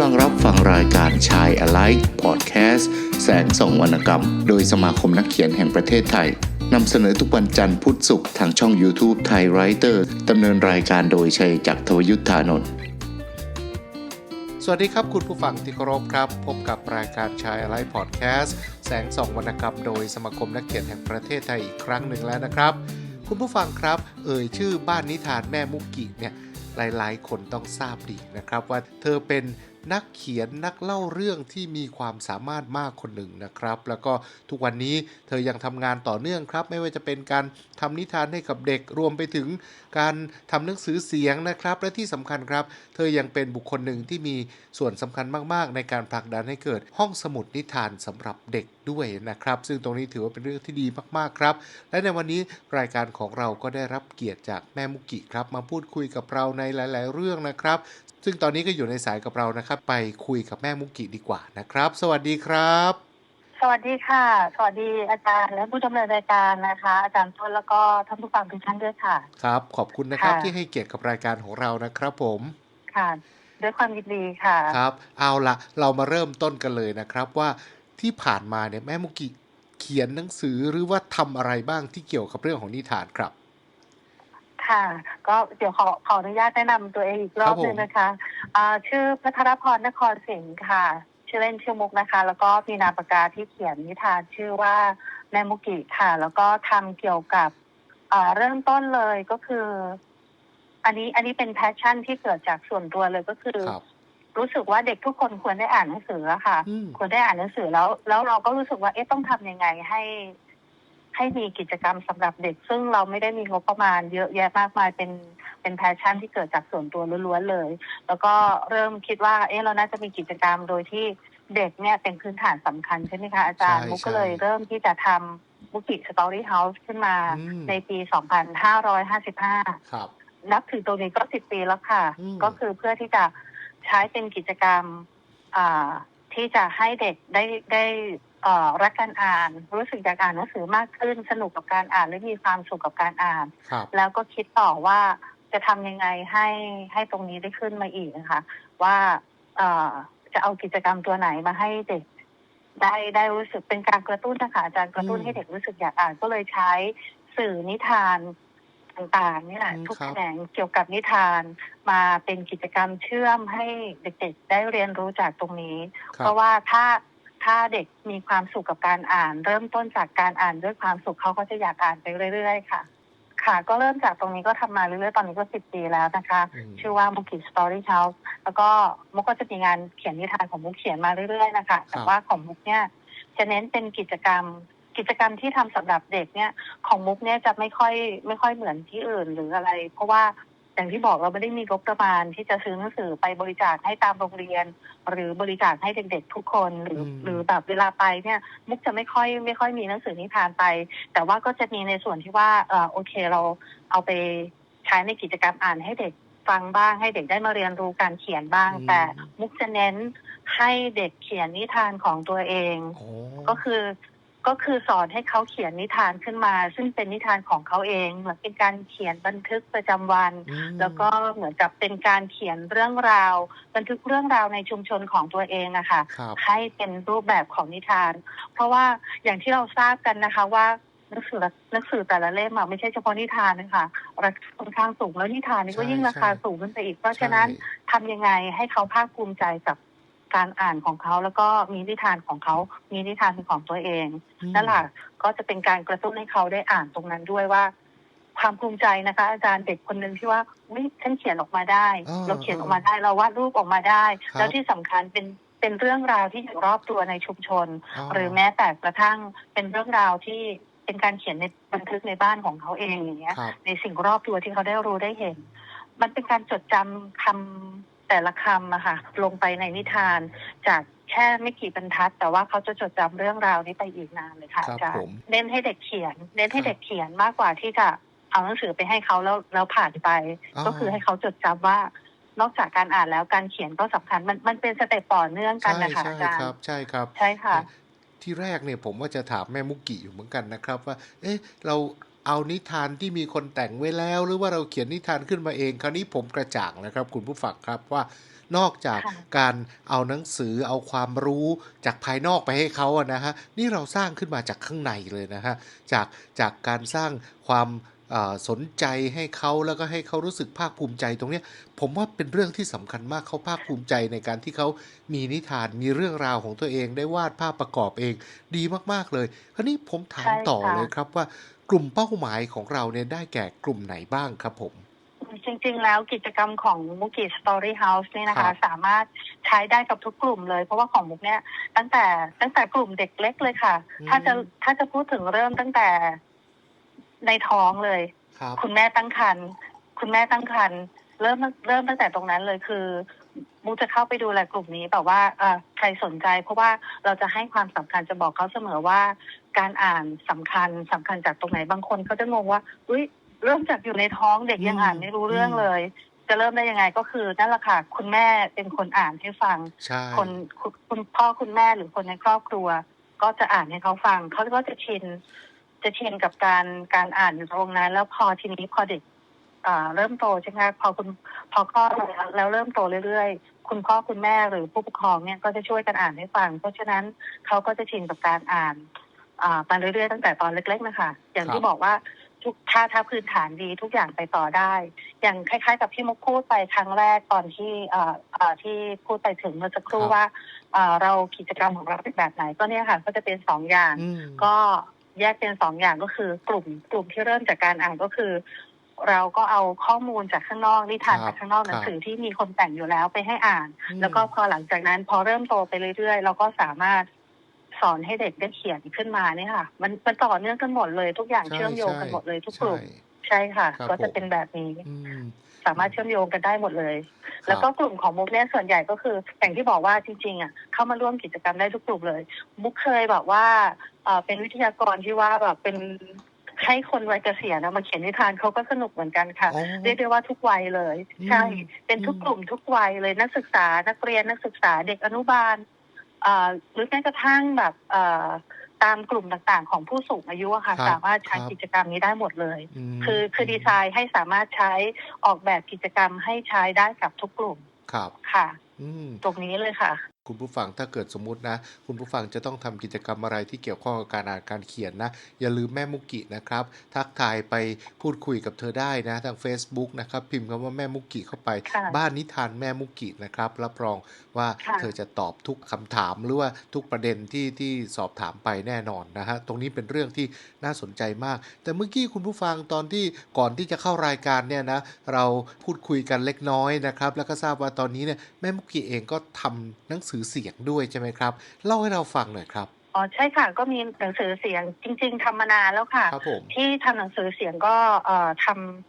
กำลังรับฟังรายการชาย Alike Podcast แสงส่องวรรณกรรม โดยสมาคมนักเขียนแห่งประเทศไทยนำเสนอทุกวันจันทร์พุธศุกร์ทางช่อง YouTube ไทยไรเตอร์ดำเนินรายการโดยชัยจักรทวยุทธานนท์สวัสดีครับคุณผู้ฟังที่เคารพครับ พบกับรายการชายอะไรพอดแคสต์แสงส่องวรรณกรรม โดยสมาคมนักเขียนแห่งประเทศไทยอีกครั้งหนึ่งแล้วนะครับ คุณผู้ฟังครับ เอ่ยชื่อบ้านนิทานแม่มุกกิเนี่ยหลายๆ คนต้องทราบดีนะครับว่าเธอเป็น นักเขียนนักเล่าเรื่องที่มีความสามารถมากคนหนึ่งนะครับ แล้วก็ทุกวันนี้เธอยังทำงานต่อเนื่องครับ ไม่ว่าจะเป็นการทำนิทานให้กับเด็กรวมไปถึงการทำหนังสือเสียงนะครับ และที่สำคัญครับ เธอยังเป็นบุคคลหนึ่งที่มีส่วนสำคัญมาก ๆ ในการผลักดันให้เกิดห้องสมุดนิทานสำหรับเด็กด้วยนะครับ ซึ่งตรงนี้ถือว่าเป็นเรื่องที่ดีมากๆครับ และในวันนี้รายการของเราก็ได้รับเกียรติจากแม่มุกิครับ มาพูดคุยกับเราในหลาย ๆ เรื่องนะครับ ซึ่งตอนนี้ก็อยู่ในสายกับเรานะครับ ไปคุยกับแม่มุกิดีกว่านะครับ สวัสดีครับ สวัสดีค่ะ สวัสดีอาจารย์และผู้ดำเนินรายการนะคะ อาจารย์ต้นแล้วก็ท่านผู้ฟังทุกท่านด้วยค่ะ ครับ ขอบคุณนะครับค่ะ ที่ให้เกียรติกับรายการของเรานะครับผม ค่ะ ด้วยความยินดีค่ะ ครับ เอาละเรามาเริ่มต้นกันเลยนะครับว่าที่ผ่านมาเนี่ยแม่มุกิเขียนหนังสือหรือว่าทำอะไรบ้างที่เกี่ยวกับเรื่องของนิทานครับ ค่ะ ก็เดี๋ยวขอขออนุญาตแนะนำตัวเองอีกรอบครับผม หนึงนะคะอ่าชื่อพัทรพรนครสิงห์ค่ะ ชื่อเล่นชื่อมุกนะคะ แล้วก็มีนามปากกาที่เขียนนิทานชื่อว่าแมมุกิค่ะ แล้วก็ทำเกี่ยวกับอ่าเริ่มต้นเลยก็คือ อันนี้อันนี้เป็นแพชชั่นที่เกิดจากส่วนตัวเลยก็คือ ครับ รู้สึกว่าเด็กทุกคนควรได้อ่านหนังสืออะค่ะ อืม ควรได้อ่านหนังสือแล้ว แล้วเราก็รู้สึกว่าเอ๊ะต้องทำยังไงให้ ให้มีกิจกรรมสำหรับเด็ก ซึ่งเราไม่ได้มีงบประมาณเยอะแยะมากมายเป็นเป็นแพชชั่นที่เกิดจากส่วนตัวล้วนๆเลย แล้วก็เริ่มคิดว่า เอ๊ะเราน่าจะมีกิจกรรมโดยที่เด็กเนี่ยเป็นพื้นฐานสำคัญใช่ไหมคะอาจารย์ใช่มุกก็เลยเริ่มที่จะทำบุกิสตอรี่เฮาส์ขึ้นมาอืมในปี 2555 ครับ นับถือตรงนี้ก็สิบปีแล้วค่ะอืมก็คือเพื่อที่จะใช้เป็นกิจกรรมอ่าที่จะให้เด็กได้ได้เอ่อ รักการอ่าน รู้สึกอยากอ่านหนังสือมากขึ้นสนุกกับการอ่านและมีความสุขกับการอ่าน ครับ แล้วก็คิดต่อว่าจะทำยังไงให้ให้ตรงนี้ได้ขึ้นมาอีกนะคะว่าเอ่อจะเอากิจกรรมตัวไหนมาให้เด็ก ได้ได้รู้สึกเป็นการกระตุ้นนะคะอาจารย์กระตุ้นอืมให้เด็กรู้สึกอยากอ่านก็เลยใช้สื่อนิทานต่างๆนี่แหละอืมทุกครับแขนงเกี่ยวกับนิทาน มาเป็นกิจกรรมเชื่อมให้เด็กๆ ได้เรียนรู้จากตรงนี้คเพรับราะว่าถ้า ถ้าเด็กมีความสุขกับการอ่าน เริ่มต้นจากการอ่านด้วยความสุขเขาก็จะอยากอ่านไปเรื่อย ๆ ค่ะ ค่ะ ก็เริ่มจากตรงนี้ก็ทำมาเรื่อยๆ ตอนนี้ก็สิบปีแล้วนะคะอืมชื่อว่ามุกิสตอรี่เฮาส์แล้วก็มุกก็จะมีงานเขียนนิทานของมุกเขียนมาเรื่อยๆนะคะ แต่ว่าของมุกเนี่ยจะเน้นเป็นกิจกรรมกิจกรรมที่ทำสำหรับเด็กเนี่ยของมุกเนี่ยจะไม่ค่อยไม่ค่อยเหมือนที่อื่นหรืออะไร เพราะว่า อย่างที่บอกเราไม่ได้มีงบประมาณที่จะซื้อหนังสือไปบริจาคให้ตามโรงเรียน หรือบริจาคให้เด็กๆทุกคนหรืออมหรือแบบเวลาไปเนี่ยมุกจะไม่ค่อยไม่ค่อยมีหนังสือนิทานไป แต่ว่าก็จะมีในส่วนที่ว่าเออโอเคเราเอาไปใช้ในกิจกรรมอ่านให้เด็กฟังบ้างให้เด็กได้มาเรียนรู้การเขียนบ้างอืมแต่มุกจะเน้นให้เด็กเขียนนิทานของตัวเองโอ้ก็คือ ก็คือสอนให้เขาเขียนนิทานขึ้นมา ซึ่งเป็นนิทานของเขาเองเหมือนเป็นการเขียนบันทึกประจำวันอืมแล้วก็เหมือนกับเป็นการเขียนเรื่องราว บันทึกเรื่องราวในชุมชนของตัวเองอะค่ะครับให้เป็นรูปแบบของนิทาน เพราะว่าอย่างที่เราทราบกันนะคะว่าหนังสือหนังสือแต่ละเล่มอะไม่ใช่เฉพาะนิทานนะคะราคาค่อนข้างสูงแล้วนิทานนี่ก็ใช่ยิ่งราคาใช่สูงขึ้นไปอีก เพราะฉะนั้นทำยังไงให้เขาภาคภูมิใจกับ การอ่านของเขาแล้วก็มีนิทานของเขา มีนิทานเป็นของตัวเองอืมนั่นแหละก็จะเป็นการกระตุ้นให้เขาได้อ่านตรงนั้นด้วยว่า ความภูมิใจนะคะ อาจารย์เด็กคนหนึ่งที่ว่าวิฉันเขียนออกมาได้อ่าเราเขียนออกมาได้เราวาดรูปออกมาได้ครับแล้วที่สำคัญเป็นเป็นเรื่องราวที่อยู่รอบตัวในชุมชนอ๋อหรือแม้แต่กระทั่งเป็นเรื่องราวที่เป็นการเขียนในบันทึกในบ้านของเขาเองอย่างเงี้ยครับในสิ่งรอบตัวที่เขาได้รู้ได้เห็น มันเป็นการจดจำคำ แต่ละคำอะค่ะลงไปในนิทาน จากแค่ไม่กี่บรรทัด แต่ว่าเขาจะจดจำเรื่องราวนี้ไปอีกนานเลยค่ะครับอาจารผย์มเน้นให้เด็กเขียน เน้นให้ครับเด็กเขียนมากกว่าที่จะเอาหนังสือไปให้เขาแล้วแล้วผ่านไปอ๋อก็คือให้เขาจดจำว่า นอกจากการอ่านแล้วการเขียนก็สำคัญมันมันเป็นสเต็ปต่อเนื่องกันใช่นะคะใช่อาจารครัย์บใช่ครับ ใช่ค่ะ ที่แรกเนี่ยผมว่าจะถามแม่มุกกิอยู่เหมือนกันนะครับว่า เอ๊ะ เรา เอานิทานที่มีคนแต่งไว้แล้ว หรือว่าเราเขียนนิทานขึ้นมาเอง คราวนี้ผมกระจ่างแล้วครับ คุณผู้ฟังครับว่านอกจากการเอาหนังสือเอาความรู้จากภายนอกไปให้เขาอะนะฮะนี่เราสร้างขึ้นมาจากข้างในเลยนะฮะจากจากการสร้างความสนใจให้เขาแล้วก็ให้เขารู้สึกภาคภูมิใจตรงนี้ผมว่าเป็นเรื่องที่สำคัญมากเขาภาคภูมิใจในการที่เขามีนิทานมีเรื่องราวของตัวเองได้วาดภาพประกอบเองดีมากๆเลยคราวนี้ผมถามต่อเลยครับว่า กลุ่มเป้าหมายของเราเนี่ยได้แก่กลุ่มไหนบ้างครับผม จริงๆ แล้วกิจกรรมของมุกิสตอรี่เฮาส์นี่นะครัคะบสามารถใช้ได้กับทุกกลุ่มเลย เพราะว่าของมุกเนี่ยตั้งแต่ตั้งแต่กลุ่มเด็กเล็กเลยค่ะ ถ้าจะถ้าจะพูดถึงเริ่มตั้งแต่ในท้องเลยครับคุณแม่ตั้งครรภ์คุณแม่ตั้งครรภ์เริ่มเริ่มตั้งแต่ตรงนั้นเลยคือ มุกจะเข้าไปดูแลกลุ่มนี้แบบว่าเอ่อใครสนใจ เพราะว่าเราจะให้ความสำคัญจะบอกเขาเสมอว่า การอ่านสำคัญสำคัญจากตรงไหนบางคนเขาจะงงว่าอุ้ยเริ่มจากอยู่ในท้องเด็กยังอืมอ่านไม่รู้เรื่องอืมเลย จะเริ่มได้ยังไงก็คือนั่นแหละค่ะคุณแม่เป็นคนอ่านให้ฟังใช่คนคุณคุณพ่อคุณแม่หรือคนในครอบครัว ก็จะอ่านให้เขาฟังเขาก็จะชินจะชินกับการการอ่านอยู่ตรงนั้น แล้วพอทีนี้พอเด็กอ่า เริ่มโตใช่ไหมคะพอคุณพอคลอดมาแล้วแล้วเริ่มโตเรื่อยๆ คุณพ่อคุณแม่หรือผู้ปกครองเนี่ยก็จะช่วยกันอ่านให้ฟัง เพราะฉะนั้นเขาก็จะชินกับการอ่านอ่ามาเรื่อยๆตั้งแต่ตอนเล็กๆนะคะอย่างที่บอกว่าทุกถ้าถ้าพื้นฐานดีทุกอย่างไปต่อได้ อย่างคล้ายๆ กับที่มุกพูดไปครั้งแรกตอนที่อ่าอ่าที่พูดไปถึงเมื่อสักครู่ว่าอ่าเรากิจกรรมของเราเป็นแบบไหนก็เนี่ยค่ะ ก็จะเป็นสองอย่างอืมก็แยกเป็นสองอย่างก็คือกลุ่มกลุ่มที่เริ่มจากการอ่านก็คือ เราก็เอาข้อมูลจากข้างนอกนิทานครับจากข้างนอกหนังสือที่มีคนแต่งอยู่แล้วไปให้อ่านอืมแล้วก็พอหลังจากนั้นพอเริ่มโตไปเรื่อยๆ เราก็สามารถสอนให้เด็กได้เขียนขึ้นมาเนี่ยค่ะ มันมันต่อเนื่องกันหมดเลย ทุกอย่างใช่เชื่อมโยงกันหมดเลยทุกกลุ่มใช่ใช่ค่ะครับก็จะผมเป็นแบบนี้อืมสามารถเชื่อมโยงกันได้หมดเลยครับแล้วก็กลุ่มของมุกเนี่ยส่วนใหญ่ก็คืออย่างที่บอกว่าจริงๆอะเข้ามาร่วมกิจกรรมได้ทุกกลุ่มเลย มุกเคยแบบว่าเอ่อเป็นวิทยากรที่ว่าแบบเป็น ให้คนวัยเกษียณนะมาเขียนนิทานเขาก็สนุกเหมือนกันค่ะอ๋อเรียกได้ว่าทุกวัยเลยอืมใช่ เป็นทุกอืมกลุ่มทุกวัยเลยนักศึกษานักเรียนนักศึกษาเด็กอนุบาลเอ่อหรือแม้กระทั่งแบบเอ่อตามกลุ่มต่างๆ ของผู้สูงอายุอะค่ะครับสามารถใช้ครับกิจกรรมนี้ได้หมดเลยมคือคือดีไซน์ให้สามารถใช้ออกแบบกิจกรรมให้ใช้ได้กับทุกกลุ่มครับค่ะอืมตรงนี้เลยค่ะ คุณผู้ฟังถ้าเกิดสมมุตินะ คุณผู้ฟังจะต้องทำกิจกรรมอะไรที่เกี่ยวข้องกับการอ่านการเขียนนะ อย่าลืมแม่มุกินะครับ ทักทายไปพูดคุยกับเธอได้นะ ทาง Facebook นะครับ พิมพ์คำว่าแม่มุกิเข้าไปค่ะบ้านนิทานแม่มุกินะครับรับรองว่าค่ะเธอจะตอบทุกคำถามหรือว่าทุกประเด็นที่ที่สอบถามไปแน่นอนนะฮะตรงนี้เป็นเรื่องที่น่าสนใจมาก แต่เมื่อกี้คุณผู้ฟังตอนที่ก่อนที่จะเข้ารายการเนี่ยนะเราพูดคุยกันเล็กน้อยนะครับ แล้วก็ทราบว่าตอนนี้เนี่ยแม่มุกิเองก็ทำหนังสือเสียงด้วยใช่ไหมครับ เล่าให้เราฟังหน่อยครับอ๋อใช่ค่ะก็มีหนังสือเสียงจริง ๆทำมานานแล้วค่ะ ครับผมที่ทำหนังสือเสียงก็เอ่อท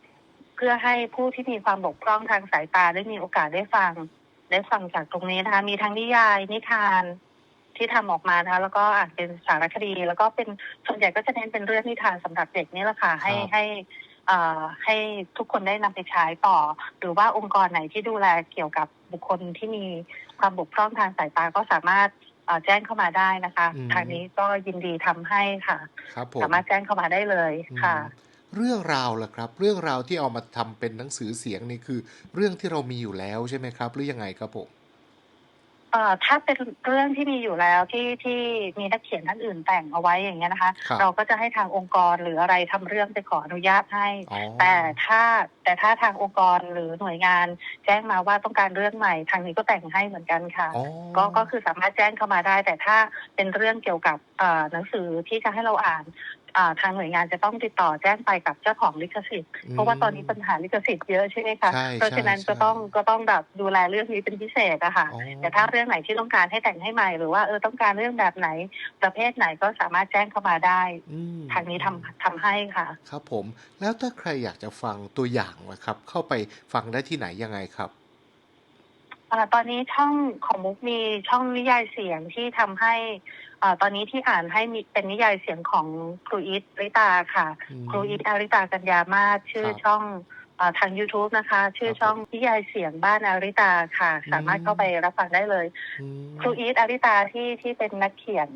ำเพื่อให้ผู้ที่มีความบกพร่องทางสายตาได้มีโอกาสได้ฟัง ได้ฟังจากตรงนี้นะคะ มีทั้งนิยายนิทานที่ทำออกมานะคะแล้วก็อ่านเป็นสารคดี แล้วก็เป็นส่วนใหญ่ก็จะเน้นเป็นเรื่องนิทานสำหรับเด็กนี่แหละค่ะให้ครับให้เอ่อ ให้ทุกคนได้นำไปใช้ต่อ หรือว่าองค์กรไหนที่ดูแลเกี่ยวกับบุคคลที่มีความบกพร่องทางสายตาก็สามารถเอ่อแจ้งเข้ามาได้นะคะอืมทางนี้ก็ยินดีทำให้ค่ะครับผมสามารถแจ้งเข้ามาได้เลยค่ะอืมเรื่องราวล่ะครับ เรื่องราวที่เอามาทำเป็นหนังสือเสียงนี่คือ เรื่องที่เรามีอยู่แล้วใช่ไหมครับ หรือยังไงครับผม เอ่อถ้าเป็นเรื่องที่มีอยู่แล้วที่ที่มีนักเขียนท่านอื่นแต่งเอาไว้อย่างเงี้ยนะคะ ครับเราก็จะให้ทางองค์กรหรืออะไรทำเรื่องไปขออนุญาตให้ อ๋อแต่ถ้าแต่ถ้าทางองค์กรหรือหน่วยงานแจ้งมาว่าต้องการเรื่องใหม่ทางนี้ก็แต่งให้เหมือนกันค่ะ อ๋อก็ก็คือสามารถแจ้งเข้ามาได้ แต่ถ้าเป็นเรื่องเกี่ยวกับเอ่อหนังสือที่จะให้เราอ่านอ่า ทางหน่วยงานจะต้องติดต่อแจ้งไปกับเจ้าของลิขสิทธิ์เพราะว่าตอนนี้ปัญหาลิขสิทธิ์เยอะใช่ไหมคะใช่เพราะฉะนั้นใช่ก็ต้องก็ต้องแบบดูแลเรื่องนี้เป็นพิเศษอะค่ะอ๋อแต่ถ้าเรื่องไหนที่ต้องการให้แต่งให้ใหม่ หรือว่าเออต้องการเรื่องแบบไหนประเภทไหนก็สามารถแจ้งเข้ามาได้อืมทางนี้ทำทำให้ค่ะ ครับผม แล้วถ้าใครอยากจะฟังตัวอย่างนะครับ เข้าไปฟังได้ที่ไหนยังไงครับอ่าตอนนี้ช่องของมุกมีช่องนิยายเสียงที่ทำให้ อ่าตอนนี้ที่อ่านให้มีเป็นนิยายเสียงของครูอีทริตาค่ะอืมครูอีทอาริตากัญญามาศชื่อครับช่องอาทาง YouTube นะคะ ชื่อครับช่องนิยายเสียงบ้านอาริตาค่ะ สามารถอืมเข้าไปรับฟังได้เลยอืมครูอีทอาริตาที่ที่เป็นนักเขียน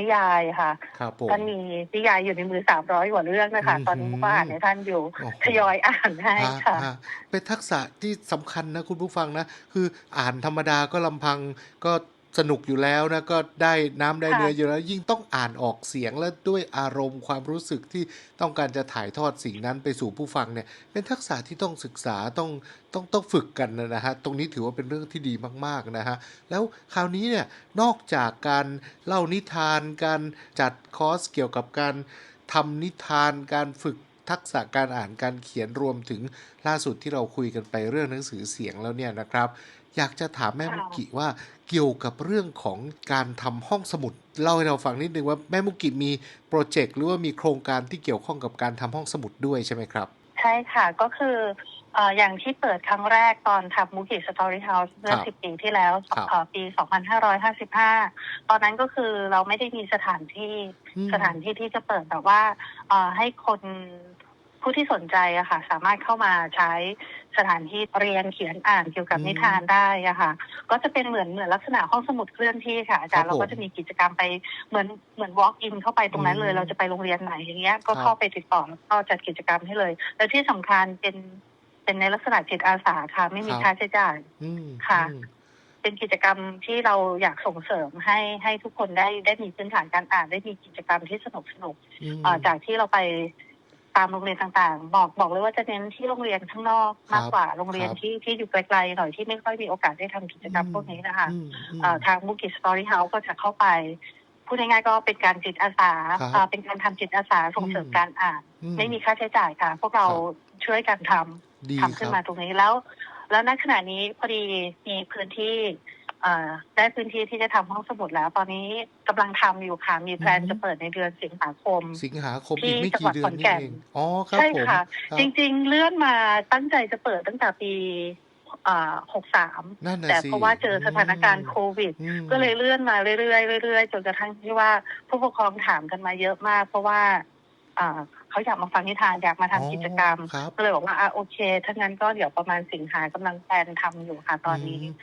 นิยายค่ะครับผมท่านมีนิยายอยู่ในมือสามร้อยกว่าเรื่องนะคะอืมตอนนี้มุกก็อ่านในท่านอยู่โอ้โหทยอยอ่านให้ฮะค่ะฮะเป็นทักษะที่สำคัญนะคุณผู้ฟังนะ คืออ่านธรรมดาก็ลำพังก็ สนุกอยู่แล้วนะก็ได้น้ำได้ค่ะเนื้ออยู่แล้ว ยิ่งต้องอ่านออกเสียงและด้วยอารมณ์ความรู้สึกที่ต้องการจะถ่ายทอดสิ่งนั้นไปสู่ผู้ฟังเนี่ย เป็นทักษะที่ต้องศึกษาต้องต้องต้องฝึกกันนะฮะตรงนี้ถือว่าเป็นเรื่องที่ดีมากๆนะฮะแล้วคราวนี้เนี่ยนอกจากการเล่านิทานการจัดคอร์สเกี่ยวกับการทำนิทานการฝึกทักษะการอ่านการเขียนรวมถึงล่าสุดที่เราคุยกันไปเรื่องหนังสือเสียงแล้วเนี่ยนะครับ อยากจะถามแม่ค่ะมุกิว่าเกี่ยวกับเรื่องของการทำห้องสมุดเล่าให้เราฟังนิดนึงว่าแม่มุกิมีโปรเจกต์หรือว่ามีโครงการที่เกี่ยวข้องกับการทำห้องสมุดด้วยใช่ไหมครับ ใช่ค่ะก็คือเอ่ออย่างที่เปิดครั้งแรกตอนทำมูกิสตอรี่เฮาส์เมื่อครับสิบปีที่แล้วครับเอ่อปี 2555 ตอนนั้นก็คือเราไม่ได้มีสถานที่อืมสถานที่ที่จะเปิดแบบว่าเอ่อให้คน ผู้ที่สนใจอะค่ะ สามารถเข้ามาใช้สถานที่เรียนเขียนอ่านเกี่ยวกับอืมนิทานได้อะค่ะ ก็จะเป็นเหมือนเหมือนลักษณะห้องสมุดเคลื่อนที่ค่ะอาจารย์ครับผมเราก็จะมีกิจกรรมไปเหมือนเหมือน walk in เข้าไปตรงนั้นเลย อืมเราจะไปโรงเรียนไหนอย่างเงี้ย ก็ครับ เข้าไปติดต่อแล้วก็จัดกิจกรรมให้เลย แล้วที่สำคัญเป็นเป็นในลักษณะจิตอาสาค่ะ ไม่มีครับค่าใช้จ่าย อืมค่ะ อืม เป็นกิจกรรมที่เราอยากส่งเสริมให้ให้ทุกคนได้ได้มีพื้นฐานการอ่านได้มีกิจกรรมที่สนุกสนุก อืม เอ่อจากที่เราไป ตามโรงเรียนต่างๆ บอกบอกเลยว่าจะเน้นที่โรงเรียนข้างนอกมากกว่าโรงเรียนครับที่ที่อยู่ไกลๆหน่อยที่ไม่ค่อยมีโอกาสได้ทำกิจกรรมพวกนี้นะคะอืมอืมเอ่อทางบุกิสตอรี่เฮาส์ก็จะเข้าไปพูดง่ายๆก็เป็นการจิตอาสาครับเอ่อเป็นการทำจิตอาสาส่งเสริมอืมการอ่านอืไม่มีค่าใช้จ่ายค่ะ พวกเราครับช่วยกันทำดีทำคขึ้นรับมาตรงนี้แล้ว แล้วณขณะนี้พอดีมีพื้นที่เอ่อ ได้พื้นที่ที่จะทำห้องสมุดแล้ว ตอนนี้กำลังทำอยู่ค่ะมีแพลนอือฮึจะเปิดในเดือนสิงหาคม สิงหาคมที่อีกไม่จังหวักี่ดเดือขอนนนี่แก่นเองอ๋อครับใช่ผมค่ะครับจริง ๆ เลื่อนมาตั้งใจจะเปิดตั้งแต่ปีหกสามนั่นน่ะแต่สิเพราะว่าเจอสถานการณ์โควิดอืมก็เลยเลื่อนมาเรื่อยๆเรื่อยๆจนกระทั่งที่ว่าผู้ปกครองถามกันมาเยอะมาก เพราะว่าอ่า เขาอยากมาฟังนิทานอยากมาทำกิจกรรม อ๋อครับ ก็เลยบอกว่าอะโอเคถ้างั้นก็เดี๋ยวประมาณสิงหากำลังแพลนทำอยู่ค่ะตอนนี้ อืม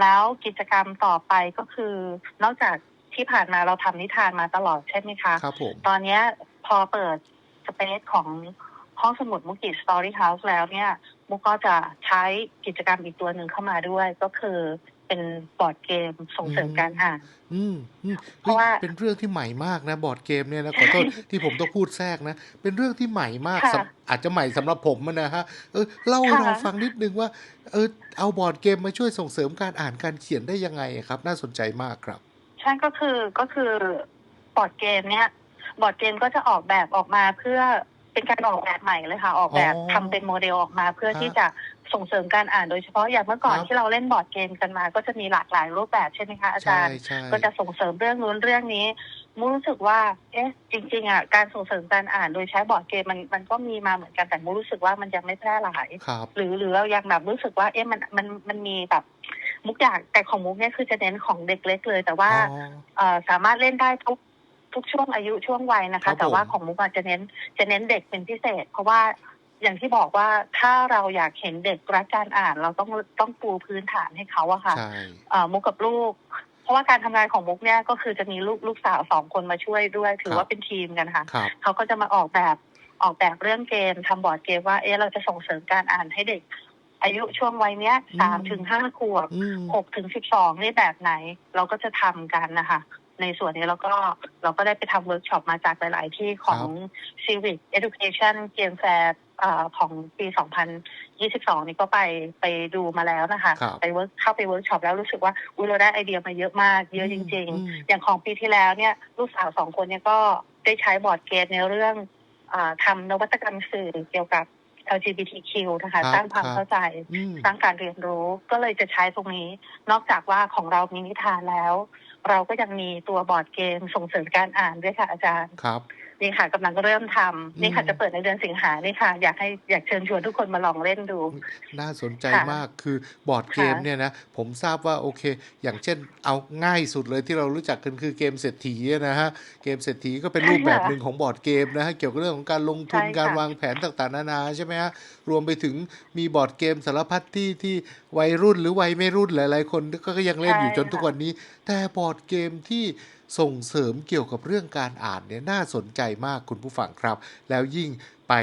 แล้วกิจกรรมต่อไปก็คือ นอกจากที่ผ่านมาเราทำนิทานมาตลอดใช่ไหมคะ ครับผม ตอนเนี้ยพอเปิดสเปซของห้องสมุดมุกิสตอรี่เฮาส์แล้วเนี่ย มุกก็จะใช้กิจกรรมอีกตัวหนึ่งเข้ามาด้วย ก็คือ เป็นบอร์ดเกมส่งเสริมการอ่าน อืมอืมเพราะว่าฮ้ยเป็นเรื่องที่ใหม่มากนะบอร์ดเกมเนี่ยนะขอโทษที่ผมต้องพูดแทรกนะ เป็นเรื่องที่ใหม่มากค่ะสำอาจจะใหม่สำหรับผมอะนะฮะเออเล่าให้ค่ะเราฟังนิดนึงว่า เออเอาบอร์ดเกมมาช่วยส่งเสริมการอ่านการเขียนได้ยังไงครับ น่าสนใจมากครับใช่ก็คือก็คือบอร์ดเกมเนี่ยบอร์ดเกมก็จะออกแบบออกมาเพื่อเป็นการออกแบบใหม่เลยค่ะ ออกแบบอ๋อทำเป็นโมเดลออกมาเพื่อฮะที่จะ ส่งเสริมการอ่านโดยเฉพาะอย่างเมื่อก่อนครับ ที่เราเล่นบอร์ดเกมกันมา ก็จะมีหลากหลายรูปแบบใช่ไหมคะอาใช่จารย์ ใช่ก็จะส่งเสริมเรื่องนู้นเรื่องนี้มูรู้สึกว่า เอ๊ะ จริง ๆอะการส่งเสริมการอ่านโดยใช้บอร์ดเกมมันมันก็มีมาเหมือนกันแต่มูรู้สึกว่ามันยังไม่แพร่หลาย ครับ หรือหรือเรายังแบบรู้สึกว่า เอ๊ะมันมันมันมีแบบมุกอยากแต่ของมุกเนี่ยคือจะเน้นของเด็กเล็กเลย แต่ว่าอ๋อเอ่อสามารถเล่นได้ทุกทุกช่วงอายุช่วงวัยนะครัคะบแต่ว่าผมของมุกอาจจะเน้นจะเน้นเด็กเป็นพิเศษ เพราะว่า อย่างที่บอกว่าถ้าเราอยากเห็นเด็กรักการอ่าน เราต้องต้องปูพื้นฐานให้เขาอะค่ะใช่เอ่อมุกกับลูก เพราะว่าการทำงานของมุกเนี่ยก็คือจะมีลูกลูกสาวสองคนมาช่วยด้วย ถือว่าเป็นทีมกันค่ะครับเขาก็จะมาออกแบบออกแบบเรื่องเกมทำบอร์ดเกมว่าเอ๊ะเราจะส่งเสริมการอ่านให้เด็ก อายุช่วงวัยเนี้ยอืมสามถึงห้าขวบอืมหกถึงสิบสองนี่แบบไหน เราก็จะทำกันนะคะในส่วนนี้เราก็เราก็ได้ไปทำเวิร์กช็อปมาจากหลาย ๆ ที่ของ Civic Education Game Fair เอ่ อของปี 2022 นี่ก็ไปไปดูมาแล้วนะคะครับไปเวิร์กเข้าไปเวิร์กช็อปแล้วรู้สึกว่าอุ๊ยเราได้ไอเดียมาเยอะมาก เยอะจริงอืมๆอย่างของปีที่แล้วเนี่ยลูกสาวสองคนเนี่ยก็ได้ใช้บอร์ดเกมในเรื่องอาทำนวัตกรรมสื่อเกี่ยวกับ LGBTQ นะคะครับสร้างความครับเข้าใจอืมสร้างการเรียนรู้ก็เลยจะใช้ตรงนี้ นอกจากว่าของเรามีนิทานแล้ว เราก็ยังมีตัวบอร์ดเกมส่งเสริมการอ่านด้วยค่ะอาจารย์ครับ นี่ค่ะกำลังเริ่มทำนี่ค่ะอืมจะเปิดในเดือนสิงหานี่ค่ะ อยากให้อยากเชิญชวนทุกคนมาลองเล่นดู น่าสนใจค่ะมากคือบอร์ดเกมค่ะเนี่ยนะผมทราบว่าโอเค อย่างเช่นเอาง่ายสุดเลยที่เรารู้จักกันคือเกมเศรษฐีอะนะฮะเกมเศรษฐีก็เป็นรูปแบบหนึ่งของบอร์ดเกมนะฮะเกี่ยวกับเรื่องของการลงทุนใช่ค่ะการวางแผนต่างๆนานาใช่ไหมฮะรวมไปถึงมีบอร์ดเกมสารพัดที่ที่วัยรุ่นหรือวัยไม่รุ่นหลาย ๆ คนก็ยังเล่นอยู่จนทุกวันนี้ แต่บอร์ดเกมที่ ส่งเสริมเกี่ยวกับเรื่องการอ่านเนี่ยน่าสนใจมากคุณผู้ฟังครับ แล้วยิ่งไป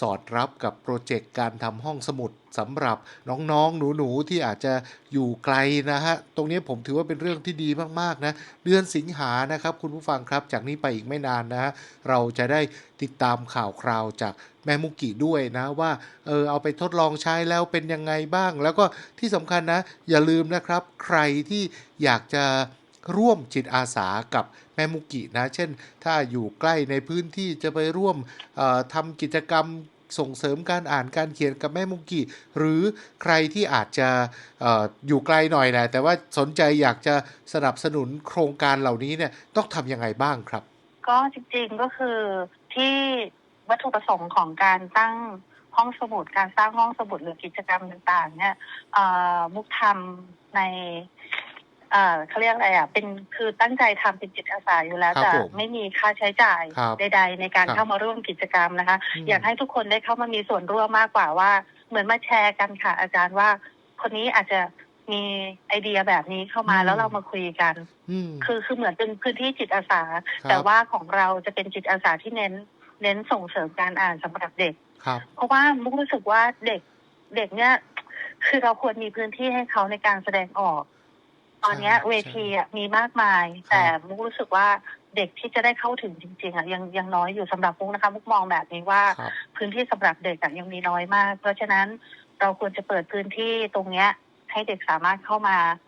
สอดรับกับโปรเจกต์การทำห้องสมุดสำหรับน้องๆ หนูๆ ที่อาจจะอยู่ไกลนะฮะ ตรงนี้ผมถือว่าเป็นเรื่องที่ดีมากๆนะ เดือนสิงหานะครับ คุณผู้ฟังครับ จากนี้ไปอีกไม่นานนะฮะ เราจะได้ติดตามข่าวคราวจากแม่มุกิด้วยนะว่า เออเอาไปทดลองใช้แล้วเป็นยังไงบ้าง แล้วก็ที่สำคัญนะ อย่าลืมนะครับ ใครที่อยากจะ ร่วมจิตอาสากับแม่มุกินะ เช่น ถ้าอยู่ใกล้ในพื้นที่จะไปร่วมทำกิจกรรมส่งเสริมการอ่านการเขียนกับแม่มุกิ หรือใครที่อาจจะอออยู่ไกลหน่อยนะแต่ว่าสนใจอยากจะสนับสนุนโครงการเหล่านี้เนี่ยต้องทำยังไงบ้างครับ ก็จริงๆก็คือที่วัตถุประสงค์ของการตั้งห้องสมุดการสร้างห้องสมุดหรือกิจกรรมต่างๆ เนี่ยมุกทำใน อ่อเขาเรียกอะไรอะเป็นคือตั้งใจทำเป็นจิตอาสาอยู่แล้วครับแต่ผมไม่มีค่าใช้จ่ายครับใด ๆ ในการครับเข้ามาร่วมกิจกรรมนะคะมอยากให้ทุกคนได้เข้ามามีส่วนร่วมมากกว่าว่า เหมือนมาแชร์กันค่ะ อาจารย์ว่า คนนี้อาจจะมีไอเดียแบบนี้เข้ามาอืมแล้วเรามาคุยกันอืมคือคือเหมือนเป็นพื้นที่จิตอาสาครับแต่ว่าของเราจะเป็นจิตอาสาที่เน้น เน้นส่งเสริมการอ่านสำหรับเด็กครับเพราะว่ามุกรู้สึกว่าเด็กเด็กเนี่ยคือเราควรมีพื้นที่ให้เขาในการแสดงออก ตอนเนี้ยใช่เวทีอะมีมากมาย ครับ แต่มุกรู้สึกว่าเด็กที่จะได้เข้าถึงจริงๆอะยังยังน้อยอยู่สำหรับมุกนะคะมุกมองแบบนี้ว่า ครับ พื้นที่สำหรับเด็กอะยังมีน้อยมาก เพราะฉะนั้นเราควรจะเปิดพื้นที่ตรงเนี้ยให้เด็กสามารถเข้ามาอ่า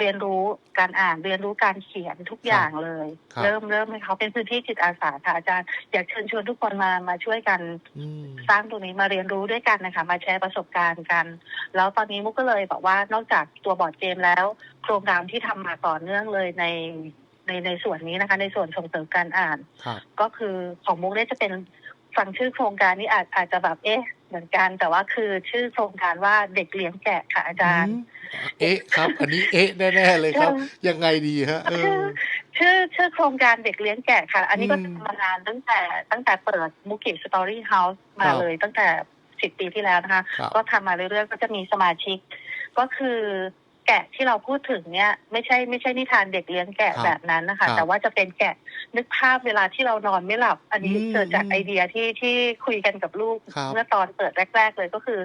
เรียนรู้การอ่านเรียนรู้การเขียนทุกอย่างเลยครับเริ่มเริ่มให้เขาเป็นพื้นที่จิตอาสาค่ะอาจารย์อยากเชิญชวนทุกคนมามาช่วยกันอืมสร้างตรงนี้มาเรียนรู้ด้วยกันนะคะ มาแชร์ประสบการณ์กัน แล้วตอนนี้มุกก็เลยบอกว่านอกจากตัวบอร์ดเกมแล้ว โครงการที่ทำมาต่อเนื่องเลยในในในส่วนนี้นะคะ ในส่วนส่งเสริมการอ่านครับก็คือของมุกเนี่ยจะเป็นฟังชื่อโครงการนี้อาจอาจจะแบบเอ๊ะ เหมือนกัน แต่ว่าคือชื่อโครงการว่าเด็กเลี้ยงแกะค่ะอาจารย์อืมเอ๊ะครับ อันนี้เอ๊ะแน่ๆเลยครับใช่ยังไงดีฮะเอชื่ออชื่อชื่อโครงการเด็กเลี้ยงแกะค่ะ อันนี้ก็อืมทำมานานตั้งแต่ตั้งแต่เปิดมุกิสตอรี่เฮาส์มาครับเลย ตั้งแต่สิบปีที่แล้วนะคะครับก็ทำมาเรื่อยๆก็จะมีสมาชิก ก็คือ แกะที่เราพูดถึงเนี่ยไม่ใช่ไม่ใช่นิทานเด็กเลี้ยงแกะครับแบบนั้นนะครัคะบแต่ว่าจะเป็นแกะนึกภาพเวลาที่เรานอนไม่หลับ อันนี้อืมเกิดจากอืมไอเดียที่ที่คุยกันกับลูก ครับ เมื่อตอนเปิดแรก ๆ เลยก็คือ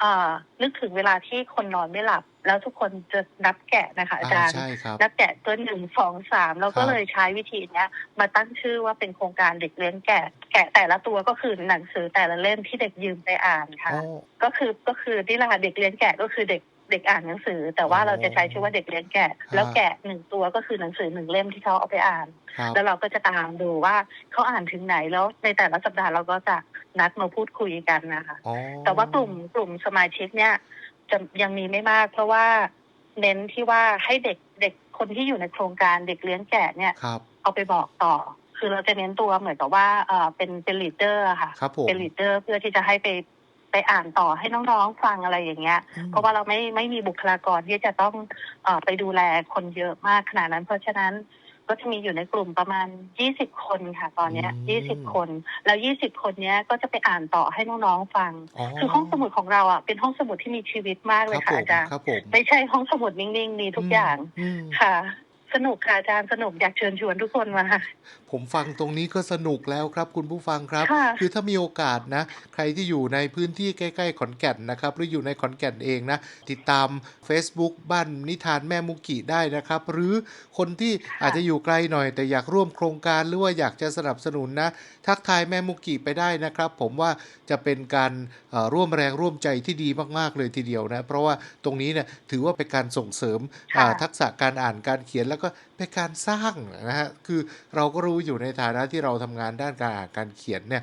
เอ่อนึกถึงเวลาที่คนนอนไม่หลับ แล้วทุกคนจะนับแกะนะคะอาจารย์ ใช่ครับ นับแกะตัวหนึ่งสองสามเราคก็รับ เลยใช้วิธีเนี้ย มาตั้งชื่อว่าเป็นโครงการเด็กเลี้ยงแกะ แกะแต่ละตัวก็คือหนังสือแต่ละเล่มที่เด็กยืมไปอ่านค่ะ โอ้ ก็คือก็คือนี่แหละค่ะเด็กเลี้ยงแกะก็คือเด็ก เด็กอ่านหนังสือ แต่ว่าอ๋อเราจะใช้ชื่อว่าเด็กเลี้ยงแกะ แล้วแกะหนึ่งตัวก็คือหนังสือหนึ่งเล่มที่เขาเอาไปอ่าน ครับแล้วเราก็จะตามดูว่าเขาอ่านถึงไหนแล้วในแต่ละสัปดาห์เราก็จะนัดมาพูดคุยกันนะคะ อ๋อแต่ว่ากลุ่มกลุ่มสมาชิกเนี่ยจะยังมีไม่มาก เพราะว่าเน้นที่ว่าให้เด็กเด็กคนที่อยู่ในโครงการเด็กเลี้ยงแกะเนี่ย ครับ เอาไปบอกต่อ คือเราจะเน้นตัวเหมือนกับว่าเออเป็นเป็นลีดเดอร์ค่ะ ครับผมเป็นลีดเดอร์เพื่อที่จะให้ไป ไปอ่านต่อให้น้องๆฟังอะไรอย่างเงี้ยอืมเพราะว่าเราไม่ไม่มีบุคลากรที่จะต้องเออไปดูแลคนเยอะมากขนาดนั้น เพราะฉะนั้นก็จะมีอยู่ในกลุ่มประมาณ 20 คนค่ะ ตอนเนี้ยอืม20 คน แล้ว 20 คนเนี้ยก็จะไปอ่านต่อให้น้องๆฟังอ๋อคือห้องสมุดของเราอะเป็นห้องสมุดที่มีชีวิตมากเลยครัค่ะผมอาจารย์ครับผมไม่ใช่ห้องสมุดนิ่งๆ มีทุกอย่างอืมค่ะ สนุกค่ะอาจารย์สนุกอยากเชิญชวนทุกคนมาผมฟังตรงนี้ก็สนุกแล้วครับคุณผู้ฟังครับ ค่ะ คือถ้ามีโอกาสนะ ใครที่อยู่ในพื้นที่ใกล้ๆขอนแก่นนะครับ หรืออยู่ในขอนแก่นเองนะ ติดตาม Facebook บ้านนิทานแม่มุกิได้นะครับ หรือคนที่อาจจะอยู่ไกลหน่อย แต่อยากร่วมโครงการหรือว่าอยากจะสนับสนุนนะ ทักทายแม่มุกิไปได้นะครับ ผมว่าจะเป็นการเอ่อร่วมแรงร่วมใจที่ดีมากๆเลยทีเดียวนะ เพราะว่าตรงนี้เนี่ยถือว่าเป็นการส่งเสริมค่ะอ่าทักษะการอ่านการเขียนแล้วก็เป็นการสร้างนะฮะคือเราก็รู้อยู่ในฐานะที่เราทำงานด้านการอ่านการเขียนเนี่ย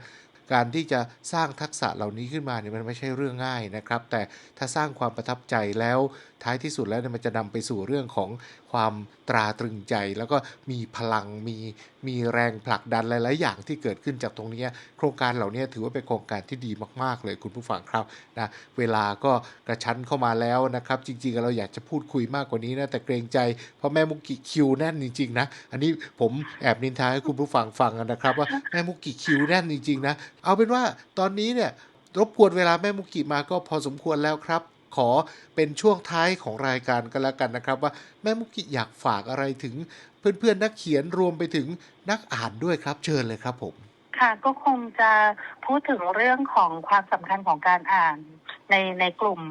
การที่จะสร้างทักษะเหล่านี้ขึ้นมาเนี่ยมันไม่ใช่เรื่องง่ายนะครับ แต่ถ้าสร้างความประทับใจแล้ว ท้ายที่สุดแล้วเนี่ยมันจะนำไปสู่เรื่องของความตราตรึงใจ แล้วก็มีพลังมีมีแรงผลักดันหลาย ๆ อย่างที่เกิดขึ้นจากตรงนี้โครงการเหล่านี้ถือว่าเป็นโครงการที่ดีมาก ๆ เลยคุณผู้ฟังครับนะเวลาก็กระชั้นเข้ามาแล้วนะครับ จริง ๆ เราอยากจะพูดคุยมากกว่านี้นะแต่เกรงใจเพราะแม่มุกิคิวแน่นจริง ๆ นะ อันนี้ผมแอบนินทาให้คุณผู้ฟังฟังนะครับ ว่าแม่มุกิคิวแน่นจริง ๆ นะ เอาเป็นว่าตอนนี้เนี่ยรบกวนเวลาแม่มุกิมาก็พอสมควรแล้วครับ ขอเป็นช่วงท้ายของรายการกันแล้วกันนะครับ ว่าแม่มุกิอยากฝากอะไรถึงเพื่อนๆนักเขียนรวมไปถึงนักอ่านด้วยครับ เชิญเลยครับผม ค่ะก็คงจะพูดถึงเรื่องของความสำคัญของการอ่านในในกลุ่ม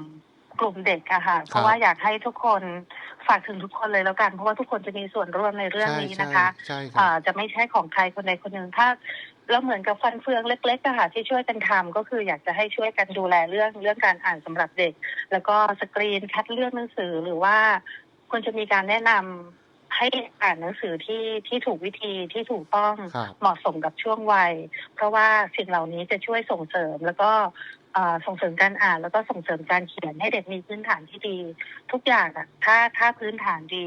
กลุ่มเด็กอะค่ะ เพราะว่าอยากให้ทุกคนฝากถึงทุกคนเลยแล้วกัน เพราะว่าทุกคนจะมีส่วนร่วมในเรื่องนี้นะคะใช่ครัอ่าบจะไม่ใช่ของใครคนใดคนหนึ่งถ้า แล้วเหมือนกับฟันเฟืองเล็กๆอะค่ะที่ช่วยกันทำก็คืออยากจะให้ช่วยกันดูแลเรื่องเรื่องการอ่านสำหรับเด็ก แล้วก็สกรีนคัดเลือกหนังสือหรือว่าควรจะมีการแนะนำให้อ่านหนังสือที่ที่ถูกวิธีที่ถูกต้องครับเหมาะสมกับช่วงวัย เพราะว่าสิ่งเหล่านี้จะช่วยส่งเสริมแล้วก็เอ่อส่งเสริมการอ่านแล้วก็ส่งเสริมการเขียนให้เด็กมีพื้นฐานที่ดี ทุกอย่างอะถ้าถ้าพื้นฐานดี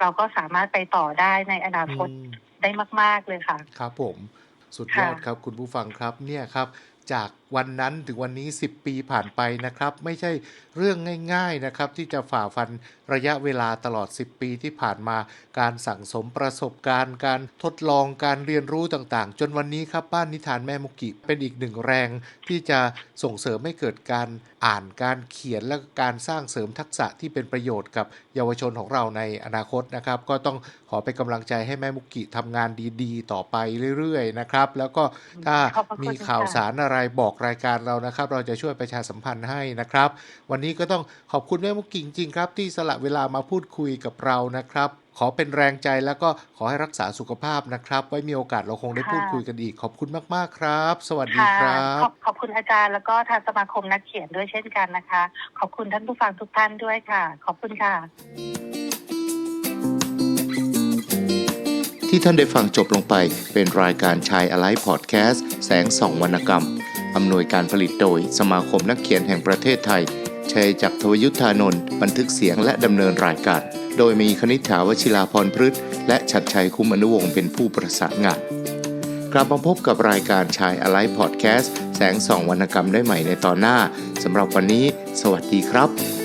เราก็สามารถไปต่อได้ในอนาคตอืมได้มาก ๆเลยค่ะ ครับผม สุดยอดค่ะครับคุณผู้ฟังครับเนี่ยครับจากวันนั้นถึงวันนี้ 10 ปีผ่านไปนะครับ ไม่ใช่เรื่องง่ายๆนะครับ ที่จะฝ่าฟันระยะเวลาตลอด 10 ปีที่ผ่านมา การสั่งสมประสบการณ์ การทดลองการเรียนรู้ต่างๆ จนวันนี้ครับบ้านนิทานแม่มุกิเป็นอีกหนึ่งแรง ที่จะส่งเสริมให้เกิดการอ่านการเขียนและการสร้างเสริมทักษะที่เป็นประโยชน์กับเยาวชนของเราในอนาคตนะครับ ก็ต้องขอเป็นกำลังใจให้แม่มุกิทำงานดีๆ ต่อไปเรื่อยๆนะครับแล้วก็ถ้าขอบพระคุณมีข่าวค่ะสารอะไรบอกรายการเรานะครับ เราจะช่วยประชาสัมพันธ์ให้นะครับ วันนี้ก็ต้องขอบคุณแม่มุกิจริงๆครับ ที่สละเวลามาพูดคุยกับเรานะครับ ขอเป็นแรงใจแล้วก็ขอให้รักษาสุขภาพนะครับ ไว้มีโอกาสเราคงได้พูดคุยกันอีก ขอบคุณมากๆครับ สวัสดีค่ะครับขอบขอบคุณอาจารย์แล้วก็ทางสมาคมนักเขียนด้วยเช่นกันนะคะ ขอบคุณท่านผู้ฟังทุกท่านด้วยค่ะ ขอบคุณค่ะที่ท่านได้ฟังจบลงไปเป็นรายการชายอะไลพอดแคสต์แสงส่องวรรณกรรม อำนวยการผลิตโดยสมาคมนักเขียนแห่งประเทศไทย ชัยจักรทวยุทธานนท์บันทึกเสียงและดำเนินรายการ โดยมีคณิษฐาวชิลาพรพฤษและชัดชัยคุ้มอนุวงศ์เป็นผู้ประสานงาน กลับมาพบกับรายการชายอะไลพอดแคสต์แสงส่องวรรณกรรมได้ใหม่ในตอนหน้าสำหรับวันนี้ สวัสดีครับ